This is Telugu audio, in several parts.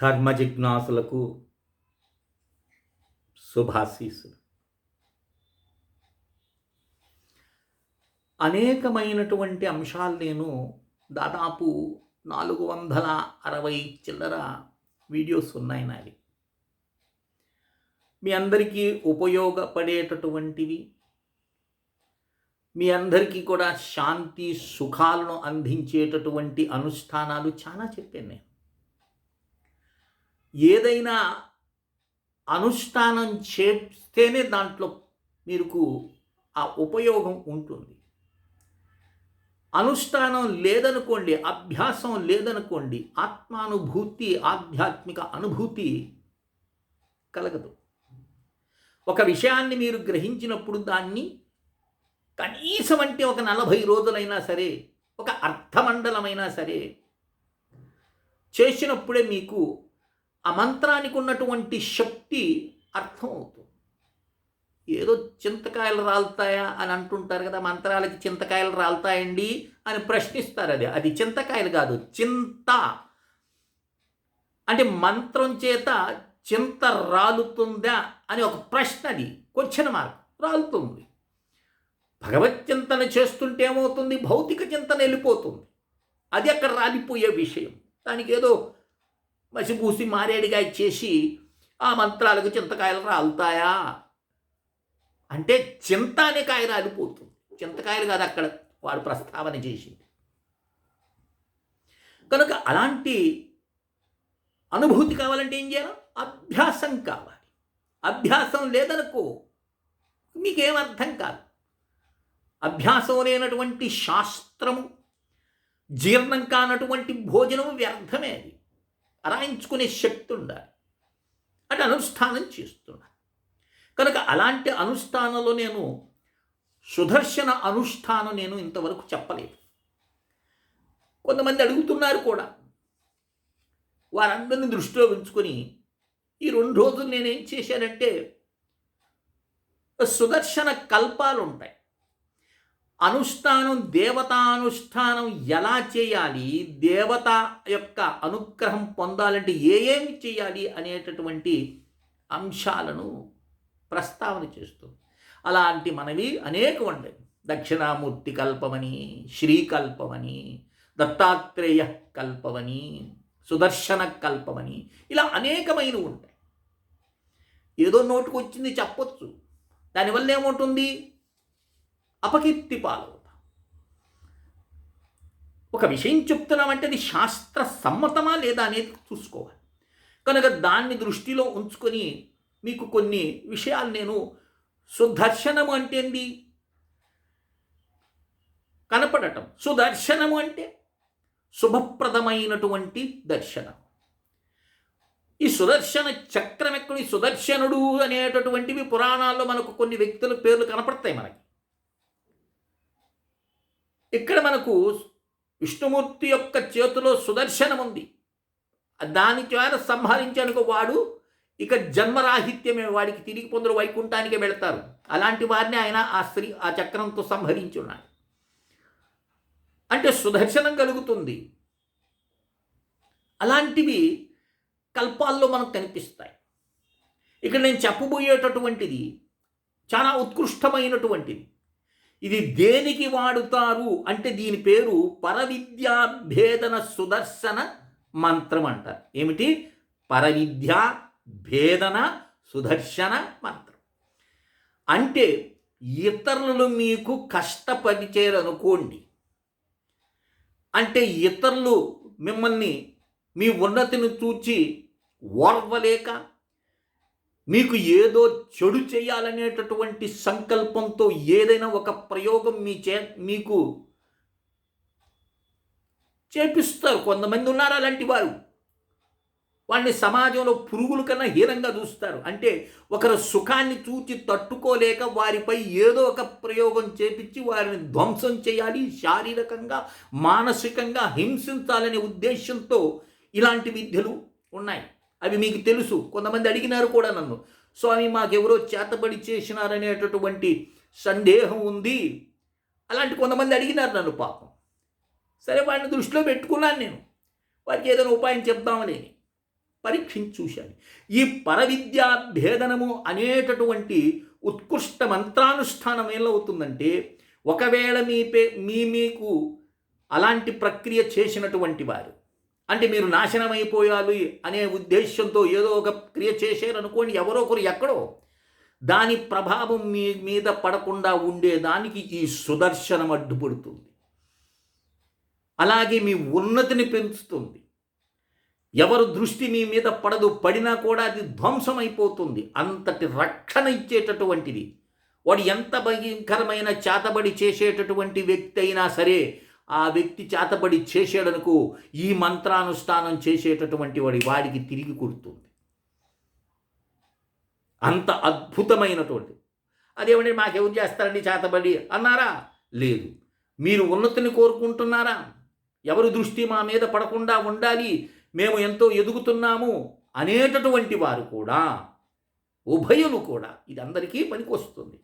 ధర్మ జిజ్ఞాసులకు శుభాశీసులు అనేకమైనటువంటి అంశాలు నేను దాదాపు నాలుగు వందల అరవై చిల్లర వీడియోస్ ఉన్నాయి నావి. మీ అందరికీ ఉపయోగపడేటటువంటివి మీ అందరికీ కూడా శాంతి సుఖాలను అందించేటటువంటి అనుష్ఠానాలు చాలా చెప్పాను నేను. ఏదైనా అనుష్ఠానం చేస్తేనే దాంట్లో మీకు ఆ ఉపయోగం ఉంటుంది. అనుష్ఠానం లేదనుకోండి అభ్యాసం లేదనుకోండి ఆత్మానుభూతి ఆధ్యాత్మిక అనుభూతి కలగదు. ఒక విషయాన్ని మీరు గ్రహించినప్పుడు దాన్ని కనీసం అంటే ఒక నలభై రోజులైనా సరే ఒక అర్థమండలమైనా సరే చేసినప్పుడే మీకు ఆ మంత్రానికి ఉన్నటువంటి శక్తి అర్థమవుతుంది ఏదో చింతకాయలు రాలుతాయా అని అంటుంటారు కదా మంత్రాలకి చింతకాయలు రాలుతాయండి అని ప్రశ్నిస్తారు అది. అది చింతకాయలు కాదు చింత. అంటే మంత్రం చేత చింత రాలుతుందా అని ఒక ప్రశ్న అది. Question mark రాలుతుంది. భగవత్ చింతన చేస్తుంటే ఏమవుతుంది? భౌతిక చింతన వెళ్ళిపోతుంది. అది అక్కడ రాలిపోయే విషయం. దానికి ఏదో మసిపూసి మారేడిగా ఇచ్చేసి ఆ మంత్రాలకు చింతకాయలు రాలుతాయా? అంటే చింత అనే కాయ రాలిపోతుంది. చింతకాయలు కాదు అక్కడ వాడు ప్రస్తావన చేసింది. కనుక అలాంటి అనుభూతి కావాలంటే ఏం చేయాలి? అభ్యాసం కావాలి. అభ్యాసం లేదనుకో మీకేం అర్థం కాదు. అభ్యాసం లేనటువంటి శాస్త్రము జీర్ణం కానటువంటి భోజనము వ్యర్థమే అది. అరాయించుకునే శక్తి ఉండాలి. అంటే అనుష్ఠానం చేస్తున్నాను కనుక అలాంటి అనుష్ఠానంలో నేను సుదర్శన అనుష్ఠానం నేను ఇంతవరకు చెప్పలేదు. కొంతమంది అడుగుతున్నారు కూడా. వారందరిని దృష్టిలో ఉంచుకొని ఈ రెండు రోజులు నేనేం చేశానంటే సుదర్శన కల్పాలు ఉంటాయి అనుష్ఠానం దేవతానుష్ఠానం ఎలా చేయాలి? దేవత యొక్క అనుగ్రహం పొందాలంటే ఏ ఏమి చేయాలి అనేటటువంటి అంశాలను ప్రస్తావన చేస్తుంది అలాంటి మనవి అనేక ఉండేవి దక్షిణామూర్తి కల్పమని శ్రీకల్పమని దత్తాత్రేయ కల్పమని సుదర్శన కల్పమని ఇలా అనేకమైనవి ఉంటాయి. ఏదో నోటుకు వచ్చింది చెప్పొచ్చు. దానివల్ల ఏముంటుంది అపకీర్తి పాలవుతాం ఒక విషయం చెప్తున్నామంటే అది శాస్త్ర సమ్మతమా లేదా అనేది చూసుకోవాలి. కనుక దాన్ని దృష్టిలో ఉంచుకొని మీకు కొన్ని విషయాలు నేను సుదర్శనము అంటే ఏంది? కనపడటం. సుదర్శనము అంటే శుభప్రదమైనటువంటి దర్శనం. ఈ సుదర్శన చక్రం ఎక్కడి సుదర్శనుడు అనేటటువంటివి పురాణాల్లో మనకు కొన్ని వ్యక్తుల పేర్లు కనపడతాయి మనకి. ఇక్కడ మనకు విష్ణుమూర్తి యొక్క చేతిలో సుదర్శనం ఉంది దాని ద్వారా సంహరించడానికి వాడు ఇక జన్మరాహిత్యమే వాడికి తిరిగి పొందరు వైకుంఠానికి వెళతారు. అలాంటి వారిని ఆయన ఆ స్త్రీ ఆ చక్రంతో సంహరించున్నాడు. అంటే సుదర్శనం కలుగుతుంది. అలాంటివి కల్పాల్లో మనకు కనిపిస్తాయి. ఇక్కడ నేను చెప్పబోయేటటువంటిది చాలా ఉత్కృష్టమైనటువంటిది. ఇది దేనికి వాడుతారు అంటే దీని పేరు పరవిద్యాభేదన సుదర్శన మంత్రం అంటారు. ఏమిటి? పరవిద్యా భేదన సుదర్శన మంత్రం. అంటే ఇతరులు మీకు కష్టపరిచేరనుకోండి అంటే ఇతరులు మిమ్మల్ని మీ ఉన్నతిని చూచి ఓర్వలేక మీకు ఏదో చెడు చేయాలనేటటువంటి సంకల్పంతో ఏదైనా ఒక ప్రయోగం మీ చే మీకు చేపిస్తారు. కొంతమంది ఉన్నారు అలాంటి వారు. వాళ్ళని సమాజంలో పురుగుల కన్నా హీనంగా చూస్తారు. అంటే ఒకరు సుఖాన్ని చూచి తట్టుకోలేక వారిపై ఏదో ఒక ప్రయోగం చేపించి వారిని ధ్వంసం చేయాలి శారీరకంగా మానసికంగా హింసించాలనే ఉద్దేశంతో ఇలాంటి విద్యలు ఉన్నాయి. అవి మీకు తెలుసు. కొంతమంది అడిగినారు కూడా నన్ను. స్వామి మాకెవరో చేతబడి చేసినారనేటటువంటి సందేహం ఉంది. అలాంటి కొంతమంది అడిగినారు నన్ను పాపం. సరే వాడిని దృష్టిలో పెట్టుకున్నాను నేను. వారికి ఏదైనా ఉపాయం చెప్దామని పరీక్షించి చూశాను. ఈ పరవిద్యా భేదనము అనేటటువంటి ఉత్కృష్ట మంత్రానుష్ఠానం ఏమవుతుందంటే ఒకవేళ మీ పే మీ మీకు అలాంటి ప్రక్రియ చేసినటువంటి వారు అంటే మీరు నాశనం అయిపోయాలి అనే ఉద్దేశంతో ఏదో ఒక క్రియ చేశారనుకోండి ఎవరో ఒకరు ఎక్కడో దాని ప్రభావం మీ మీద పడకుండా ఉండేదానికి ఈ సుదర్శనం అడ్డుపడుతుంది. అలాగే మీ ఉన్నతిని పెంచుతుంది. ఎవరు దృష్టి మీ మీద పడదు పడినా కూడా అది ధ్వంసం అయిపోతుంది అంతటి రక్షణ ఇచ్చేటటువంటిది. వాడు ఎంత భయంకరమైన చేతబడి చేసేటటువంటి వ్యక్తి అయినా సరే ఆ వ్యక్తి చేతబడి చేసేడనుకో ఈ మంత్రానుష్ఠానం చేసేటటువంటి వాడి వాడికి తిరిగి కొడుతుంది. అంత అద్భుతమైనటువంటి. అదేమంటే మాకెవరు చేస్తారండి చేతబడి? అన్నారా? లేదు. మీరు ఉన్నతిని కోరుకుంటున్నారా? ఎవరి దృష్టి మా మీద పడకుండా ఉండాలి. మేము ఎంతో ఎదుగుతున్నాము. అనేటటువంటి వారు కూడా ఉభయులు కూడా ఇది అందరికీ పనికొస్తుంది.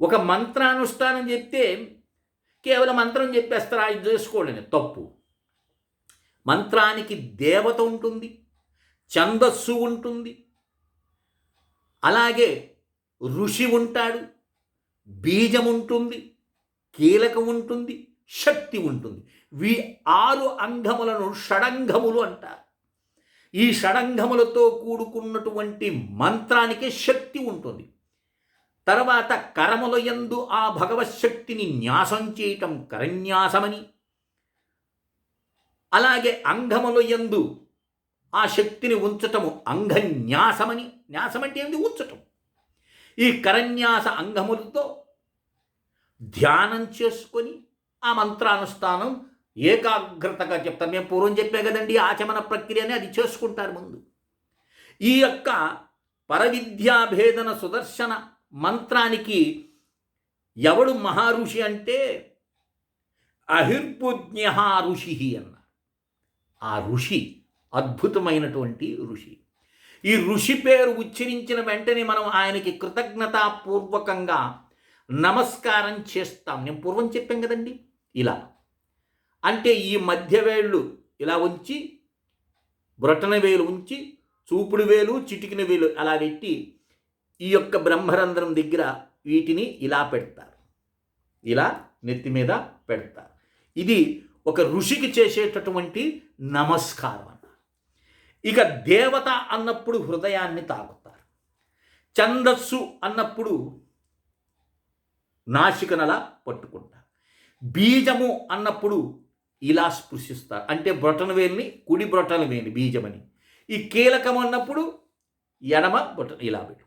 ఒక మంత్రానుష్ఠానం చెప్తే కేవలం మంత్రం చెప్పేస్తారా? ఇది చేసుకోండి తప్పు. మంత్రానికి దేవత ఉంటుంది ఛందస్సు ఉంటుంది. అలాగే ఋషి ఉంటాడు బీజం ఉంటుంది కీలకం ఉంటుంది శక్తి ఉంటుంది. వీ ఆరు అంగములను షడంగములు అంటారు. ఈ షడంగములతో కూడుకున్నటువంటి మంత్రానికి శక్తి ఉంటుంది. తర్వాత కరముల ఆ భగవశక్తిని న్యాసం చేయటం కరన్యాసమని. అలాగే అంగములయందు ఆ శక్తిని ఉంచటము అంగన్యాసమని. న్యాసం అంటే ఏంది ఉంచటం. ఈ కరన్యాస అంగములతో ధ్యానం చేసుకొని ఆ మంత్రానుష్ఠానం ఏకాగ్రతగా చెప్తాను మేము పూర్వం చెప్పే కదండి ఆచమన ప్రక్రియనే అది చేసుకుంటారు ముందు. ఈ యొక్క పరవిద్యాభేదన సుదర్శన మంత్రానికి ఎవడు మహారుషి అంటే అహిర్పుజ్ఞ ఋషి అన్న ఆ ఋషి అద్భుతమైనటువంటి ఋషి. ఈ ఋషి పేరు ఉచ్చరించిన వెంటనే మనం ఆయనకి కృతజ్ఞతాపూర్వకంగా నమస్కారం చేస్తాం. నేను పూర్వం చెప్పాం కదండి ఇలా. అంటే ఈ మధ్య వేళ్ళు ఇలా ఉంచి బ్రొటన వేలు ఉంచి చూపుడు వేలు చిటికిన వేలు అలా పెట్టి ఈ యొక్క బ్రహ్మరంధ్రం దగ్గర వీటిని ఇలా పెడతారు. ఇలా నెత్తి మీద పెడతారు. ఇది ఒక ఋషికి చేసేటటువంటి నమస్కారం అన్న. ఇక దేవత అన్నప్పుడు హృదయాన్ని తాగుతారు ఛందస్సు అన్నప్పుడు నాసికనలా పట్టుకుంటారు. బీజము అన్నప్పుడు ఇలా స్పృశిస్తారు. అంటే బ్రొటన వేలిని కుడి బ్రొటన వేలి బీజమని. ఈ కీలకం అన్నప్పుడు ఎడమ బ్రొటన ఇలా పెట్టు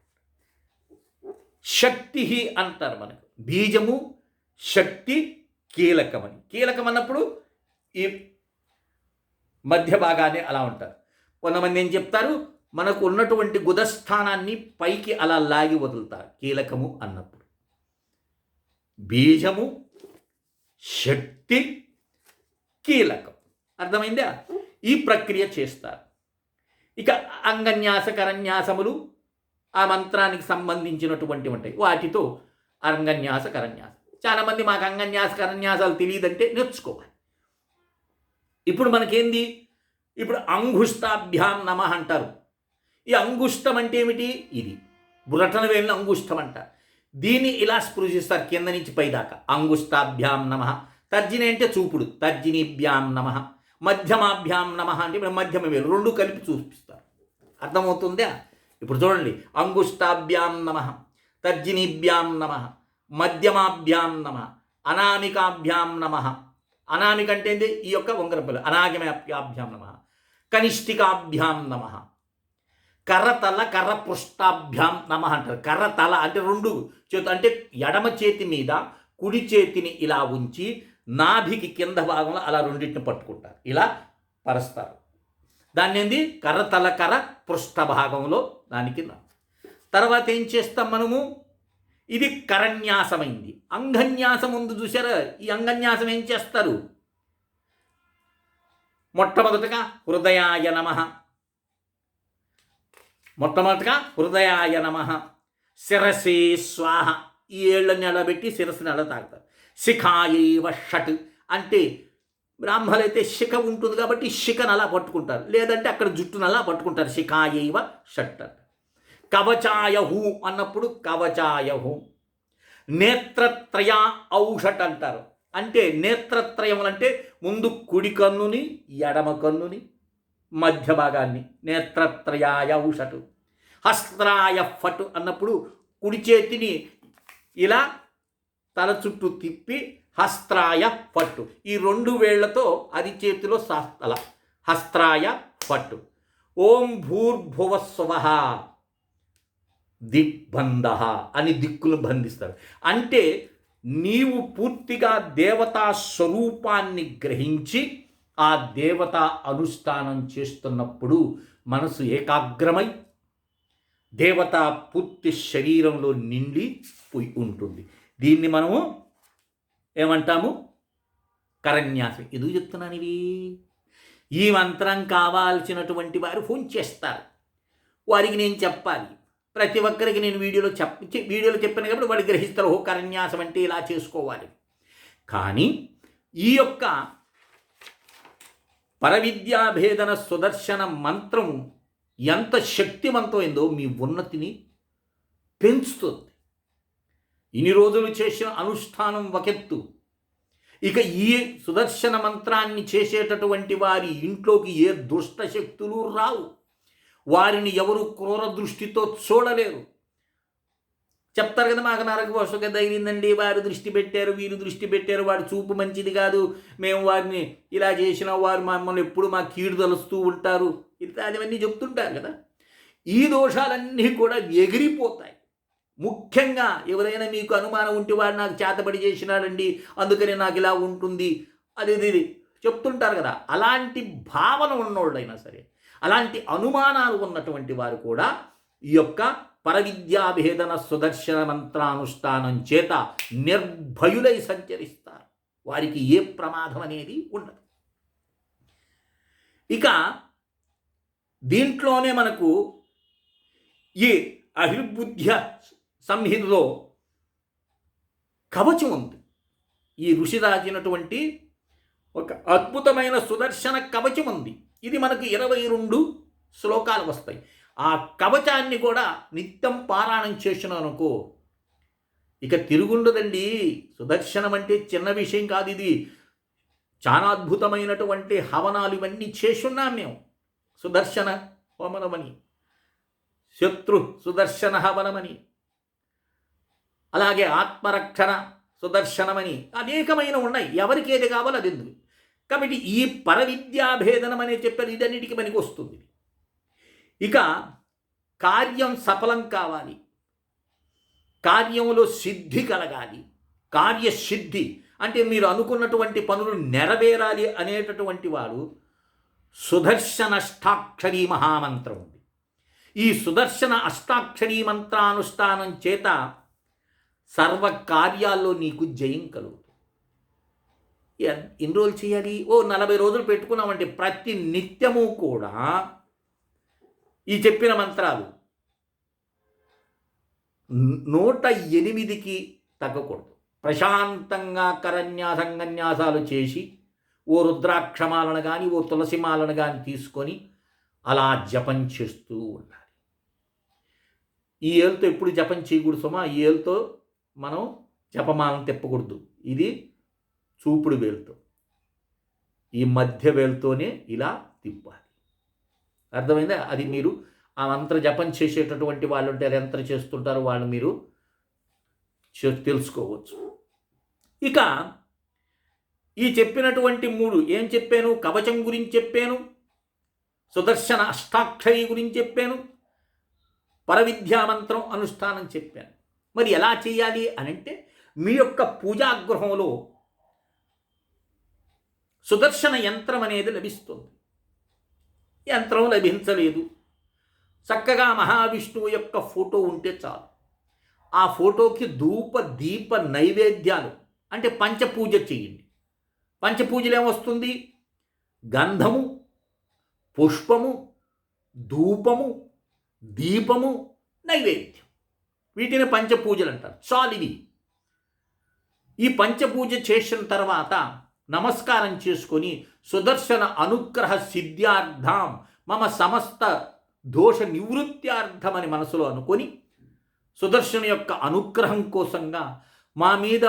శక్తి అంటారు మనకు. బీజము శక్తి కీలకమని కీలకం అన్నప్పుడు ఈ మధ్య భాగాన్ని అలా ఉంటారు. కొంతమంది ఏం చెప్తారు? మనకు ఉన్నటువంటి గుదస్థానాన్ని పైకి అలా లాగి వదులుతారు. కీలకము అన్నప్పుడు. బీజము శక్తి కీలకం. అర్థమైందా? ఈ ప్రక్రియ చేస్తారు. ఇక అంగన్యాస కరన్యాసములు ఆ మంత్రానికి సంబంధించినటువంటి ఉంటాయి. వాటితో అరంగన్యాస కరన్యాసం చాలామంది మాకు అంగన్యాస కరన్యాసాలు తెలియదంటే నేర్చుకోవాలి. ఇప్పుడు మనకేంది? ఇప్పుడు అంగుష్టాభ్యాం నమ అంటారు. ఈ అంగుష్టం అంటే ఏమిటి? ఇది. బురటన వేలిన అంగుష్టం అంటారు దీన్ని ఇలా స్పృశిస్తారు కింద నుంచి పైదాకా. అంగుష్టాభ్యాం నమ. తర్జిని అంటే చూపుడు. తర్జినిభ్యాం నమ. మధ్యమాభ్యాం నమ అంటే ఇప్పుడు మధ్యమ వేలు. రెండు కలిపి చూపిస్తారు. అర్థమవుతుందా? ఇప్పుడు చూడండి అంగుష్టాభ్యాం నమ తర్జినీభ్యాం నమ మధ్యమాభ్యాం నమ అనామికాభ్యాం నమ. అనామిక అంటే ఏంది? ఈ యొక్క ఉంగరపల్లి అనాగమాభ్యాం నమ కనిష్ఠికాభ్యాం నమ. కర్రతల కర్ర పృష్టాభ్యాం నమ అంటారు. కర్రతల అంటే రెండు చేతు అంటే ఎడమ చేతి మీద కుడి చేతిని ఇలా ఉంచి నాభికి కింద భాగంలో అలా రెండింటిని పట్టుకుంటారు. ఇలా పరుస్తారు. దాన్ని ఏంది? కర్రతల కర్ర పృష్ఠ భాగంలో దాని కింద. తర్వాత ఏం చేస్తాం మనము? ఇది కరన్యాసమైంది. అంగన్యాసం ముందు చూసారా ఈ అంగన్యాసం ఏం చేస్తారు? మొట్టమొదటగా హృదయాయ నమ. మొట్టమొదటిగా హృదయాయ నమ. శిరసే స్వాహ. ఈ ఏళ్ళని అలా పెట్టి శిరస్సుని అలా తాగుతారు శిఖాయేవ షట్. అంటే బ్రాహ్మలు అయితే శిఖ ఉంటుంది కాబట్టి శిఖను అలా పట్టుకుంటారు. లేదంటే అక్కడ జుట్టును అలా పట్టుకుంటారు. శిఖాయైవ షట్ కవచాయహు అన్నప్పుడు కవచాయహు. నేత్రత్రయ ఔషట్ అంటారు. అంటే నేత్రత్రయములు అంటే ముందు కుడి కన్నుని ఎడమ కన్నుని మధ్య భాగాన్ని. నేత్రత్రయాయ ఔషటు. హస్త్రాయ ఫటు అన్నప్పుడు కుడి చేతిని ఇలా తల చుట్టూ తిప్పి హస్త్రాయ పట్టు. ఈ రెండు వేళ్ళతో అది చేతిలో శాస్తల హస్త్రాయ పట్టు. ఓం భూర్భువస్వ దిగ్బంధ అని దిక్కులు బంధిస్తారు. అంటే నీవు పూర్తిగా దేవతా స్వరూపాన్ని గ్రహించి ఆ దేవత అనుష్ఠానం చేస్తున్నప్పుడు మనసు ఏకాగ్రమై దేవత పూర్తి శరీరంలో నిండి పోయి ఉంటుంది. దీన్ని మనము ఏమంటాము? కరణ్యాసం ఎందుకు చెప్తున్నాను ఇవి? ఈ మంత్రం కావాల్సినటువంటి వారు ఫోన్ చేస్తారు. వారికి నేను చెప్పాలి. ప్రతి ఒక్కరికి నేను వీడియోలో చెప్ వీడియోలో చెప్పిన కాబట్టి వాడు గ్రహిస్తారు. ఓ కరణ్యాసం అంటే ఇలా చేసుకోవాలి. కానీ ఈ యొక్క పరవిద్యాభేదన సుదర్శన మంత్రం ఎంత శక్తివంతమైందో మీ ఉన్నతిని పెంచుతుంది. ఇన్ని రోజులు చేసిన అనుష్ఠానం వకెత్తు. ఇక ఈ సుదర్శన మంత్రాన్ని చేసేటటువంటి వారి ఇంట్లోకి ఏ దుష్ట శక్తులు రావు. వారిని ఎవరు క్రూర దృష్టితో చూడలేరు. చెప్తారు కదా మాకు నరక పోషక తగిలిందండి వారు దృష్టి పెట్టారు వీరు దృష్టి పెట్టారు వారి చూపు మంచిది కాదు మేము వారిని ఇలా చేసిన వారు మమ్మల్ని ఎప్పుడు మా కీడు తలుస్తూ ఉంటారు. ఇట్లాంటివన్నీ చెప్తుంటారు కదా. ఈ దోషాలన్నీ కూడా ఎగిరిపోతాయి. ముఖ్యంగా ఎవరైనా మీకు అనుమానం ఉంటే వాడు నాకు చేతబడి చేసినాడండి అందుకని నాకు ఇలా ఉంటుంది. అది ఇది చెప్తుంటారు కదా. అలాంటి భావన ఉన్నోళ్ళైనా సరే అలాంటి అనుమానాలు ఉన్నటువంటి వారు కూడా ఈ యొక్క పరవిద్యాభేదన సుదర్శన మంత్రానుష్ఠానం చేత నిర్భయులై సంచరిస్తారు. వారికి ఏ ప్రమాదం అనేది ఉండదు. ఇక దీంట్లోనే మనకు ఈ అభిబుద్ధ్య సంహితలో కవచం ఉంది. ఈ ఋషి రాసినటువంటి ఒక అద్భుతమైన సుదర్శన కవచం ఉంది. ఇది మనకు ఇరవై రెండు శ్లోకాలు వస్తాయి. ఆ కవచాన్ని కూడా నిత్యం పారాయణం చేసినాను అనుకో ఇక తిరుగుండదండి. సుదర్శనం అంటే చిన్న విషయం కాదు ఇది. చాలా అద్భుతమైనటువంటి హవనాలు ఇవన్నీ చేసున్నాం మేము. సుదర్శన హోమనమని శత్రు సుదర్శన హవనమని. అలాగే ఆత్మరక్షణ సుదర్శనమని అనేకమైన ఉన్నాయి. ఎవరికి ఏది కావాలో అది ఎందుకు కాబట్టి ఈ పరవిద్యాభేదనం అనే చెప్పారు. ఇదన్నిటికీ మనకి వస్తుంది ఇక కార్యం సఫలం కావాలి. కార్యంలో సిద్ధి కలగాలి. కార్యసిద్ధి అంటే మీరు అనుకున్నటువంటి పనులు నెరవేరాలి అనేటటువంటి వాడు సుదర్శన అష్టాక్షరీ మహామంత్రం ఉంది. ఈ సుదర్శన అష్టాక్షరీ మంత్రానుష్ఠానం చేత సర్వ కార్యాల్లో నీకు జయం కలుగుతుంది. ఎన్ని రోజులు చేయాలి? ఓ నలభై రోజులు పెట్టుకున్నామంటే ప్రతి నిత్యము కూడా ఈ చెప్పిన మంత్రాలు నూట ఎనిమిదికి తగ్గకూడదు. ప్రశాంతంగా కరన్యాసంగన్యాసాలు చేసి ఓ రుద్రాక్షమాలను కానీ ఓ తులసిమాలను కానీ తీసుకొని అలా జపం చేస్తూ ఉండాలి. ఈ ఏలుతో ఎప్పుడు జపం చేయకూడదు సుమా? ఈ ఏలుతో మనం జపమాలను తిప్పకూడదు. ఇది చూపుడు వేలుతో. ఈ మధ్య వేలుతోనే ఇలా తిప్పాలి. అర్థమైందా? అది మీరు ఆ మంత్ర జపం చేసేటటువంటి వాళ్ళు ఉంటే ఎంత చేస్తుంటారో వాళ్ళు మీరు తెలుసుకోవచ్చు. ఇక ఈ చెప్పినటువంటి మూడు ఏం చెప్పాను? కవచం గురించి చెప్పాను. సుదర్శన అష్టాక్షరి గురించి చెప్పాను. పరవిద్యామంత్రం అనుష్ఠానం చెప్పాను. మరి ఎలా చేయాలి అని అంటే మీ యొక్క పూజాగృహంలో సుదర్శన యంత్రం అనేది లభిస్తుంది. యంత్రం లభించలేదు. చక్కగా మహావిష్ణువు యొక్క ఫోటో ఉంటే చాలు. ఆ ఫోటోకి ధూప దీప నైవేద్యాలు అంటే పంచపూజ చేయండి. పంచపూజలు ఏమొస్తుంది? గంధము పుష్పము ధూపము దీపము నైవేద్యం. వీటిని పంచపూజలు అంటారు. చాలు ఇవి ఈ పంచపూజ చేసిన తర్వాత నమస్కారం చేసుకొని సుదర్శన అనుగ్రహ సిద్ధ్యార్థం మమ సమస్త దోష నివృత్త్యార్థమని మనసులో అనుకొని సుదర్శన యొక్క అనుగ్రహం కోసంగా మా మీద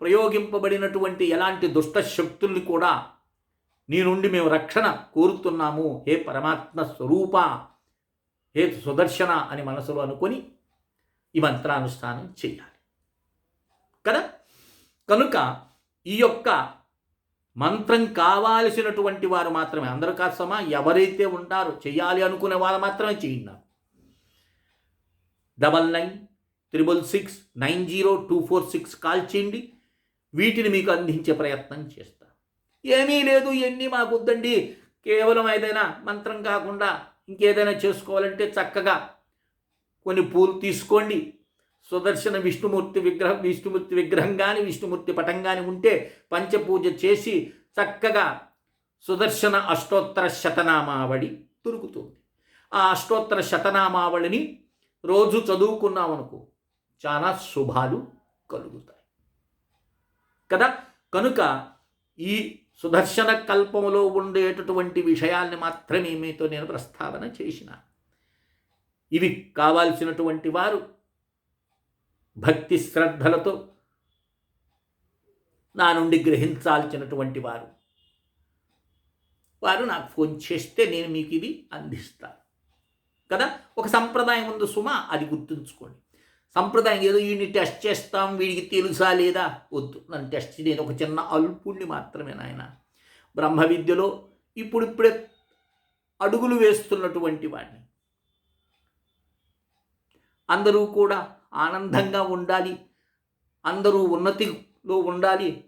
ప్రయోగింపబడినటువంటి ఎలాంటి దుష్ట శక్తుల్ని కూడా నీ నుండి మేము రక్షణ కోరుతున్నాము. హే పరమాత్మ స్వరూప హే సుదర్శన అని మనసులో అనుకొని ఈ మంత్రానుష్ఠానం చేయాలి. కదా? కనుక ఈ యొక్క మంత్రం కావాల్సినటువంటి వారు మాత్రమే అందరు కాసమా ఎవరైతే ఉంటారో చేయాలి అనుకునే వారు మాత్రమే చేయండి. Double nine triple six nine zero two four six call చేయండి. వీటిని మీకు అందించే ప్రయత్నం చేస్తా. ఏమీ లేదు ఇవన్నీ మాకు వద్దండి కేవలం ఏదైనా మంత్రం కాకుండా ఇంకేదైనా చేసుకోవాలంటే చక్కగా కొన్ని పూలు తీసుకోండి. సుదర్శన విష్ణుమూర్తి విగ్రహం విష్ణుమూర్తి విగ్రహం కానీ విష్ణుమూర్తి పటం కానీ ఉంటే పంచపూజ చేసి చక్కగా సుదర్శన అష్టోత్తర శతనామావళి దొరుకుతుంది. ఆ అష్టోత్తర శతనామావళిని రోజు చదువుకున్నామనుకో చాలా శుభాలు కలుగుతాయి. కదా? కనుక ఈ సుదర్శన కల్పములో ఉండేటటువంటి విషయాల్ని మాత్రమే మీతో నేను ప్రస్తావన చేసినాను ఇవి కావాల్సినటువంటి వారు భక్తి శ్రద్ధలతో నా నుండి గ్రహించాల్సినటువంటి వారు. వారు నాకు ఫోన్ చేస్తే నేను మీకు ఇవి అందిస్తాను కదా? ఒక సంప్రదాయం ఉంది సుమ అది గుర్తుంచుకోండి. సంప్రదాయం ఏదో వీడిని టెస్ట్ చేస్తాం వీడికి తెలుసా లేదా? వద్దు. నన్ను టెస్ట్ నేను ఒక చిన్న అల్పుణ్ణి మాత్రమే నాయన. బ్రహ్మ విద్యలో ఇప్పుడిప్పుడే అడుగులు వేస్తున్నటువంటి వాడిని. అందరూ కూడా ఆనందంగా ఉండాలి. అందరూ ఉన్నతిలో ఉండాలి.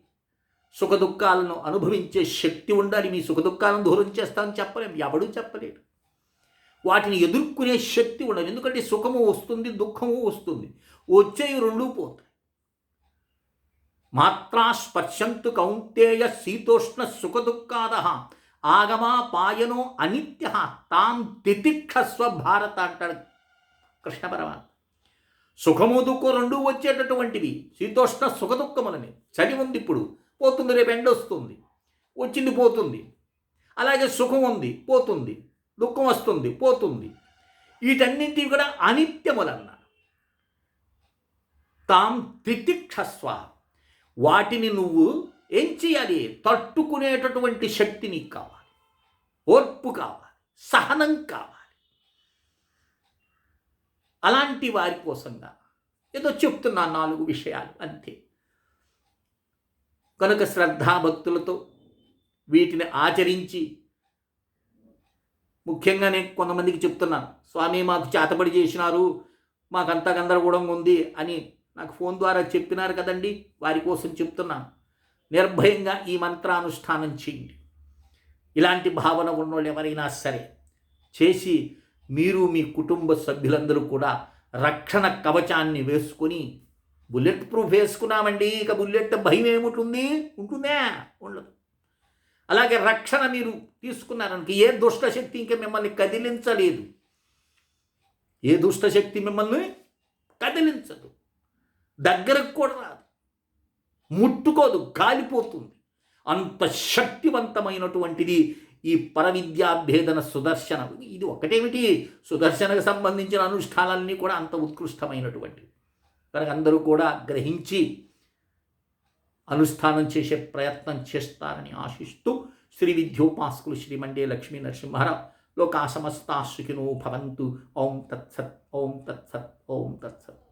సుఖదుఖాలను అనుభవించే శక్తి ఉండాలి. మీ సుఖదుఖాలను దూరం చేస్తామని చెప్పలేము ఎవడూ చెప్పలేడు. వాటిని ఎదుర్కొనే శక్తి ఉండదు ఎందుకంటే సుఖము వస్తుంది దుఃఖము వస్తుంది. వచ్చేవి రెండు పోతాయి. మాత్రా స్పర్శంతు కౌంతేయ శీతోష్ణ సుఖదుఖాద ఆగమా పాయనో అనిత్య తాం తితిక్ష స్వభారత అంటాడు కృష్ణ పరమాత్మ. సుఖము దుఃఖం రెండు వచ్చేటటువంటివి శీతోష్ణ సుఖ దుఃఖములని చలి ఉంది ఇప్పుడు పోతుంది రేపు ఎండ వస్తుంది వచ్చింది పోతుంది. అలాగే సుఖం ఉంది పోతుంది దుఃఖం వస్తుంది పోతుంది. వీటన్నింటివి కూడా అనిత్యములన్నారు. తాం తితిక్షస్వ. వాటిని నువ్వు ఏం చేయాలి? తట్టుకునేటటువంటి శక్తి నీకు కావాలి. ఓర్పు కావాలి. సహనం కావాలి. అలాంటి వారి కోసంగా ఏదో చెప్తున్నా నాలుగు విషయాలు అంతే. కనుక శ్రద్ధాభక్తులతో వీటిని ఆచరించి ముఖ్యంగా నేను కొంతమందికి చెప్తున్నాను స్వామి మాకు చేతబడి చేసినారు మాకంతా గందరగోళంగా ఉంది అని నాకు ఫోన్ ద్వారా చెప్పినారు కదండి వారి కోసం చెప్తున్నాను నిర్భయంగా ఈ మంత్రానుష్ఠానం చేయండి. ఇలాంటి భావన ఉన్నోళ్ళు ఎవరైనా సరే చేసి మీరు మీ కుటుంబ సభ్యులందరూ కూడా రక్షణ కవచాన్ని వేసుకొని బుల్లెట్ ప్రూఫ్ వేసుకున్నామండి. ఇక బుల్లెట్ భయం ఏముంటుంది? ఉంటుందా? ఉండదు. అలాగే రక్షణ మీరు తీసుకున్నారనుకో ఏ దుష్టశక్తి ఇంకా మిమ్మల్ని కదిలించలేదు. ఏ దుష్టశక్తి మిమ్మల్ని కదిలించదు. దగ్గరకు కూడా రాదు. ముట్టుకోదు. కాలిపోతుంది అంత శక్తివంతమైనటువంటిది ఈ పరవిద్యాభేదన సుదర్శన. ఇది ఒకటేమిటి? సుదర్శనకు సంబంధించిన అనుష్ఠానాలన్నీ కూడా అంత ఉత్కృష్టమైనటువంటి. కనుక అందరూ కూడా గ్రహించి అనుష్ఠానం చేసే ప్రయత్నం చేస్తారని ఆశిస్తూ శ్రీ విద్యోపాసకులు శ్రీమండే లక్ష్మీ నరసింహారావు లోకా సమస్తా సుఖినో భవంతు. ఓం తత్సత్ ఓం తత్సత్ ఓం తత్సత్.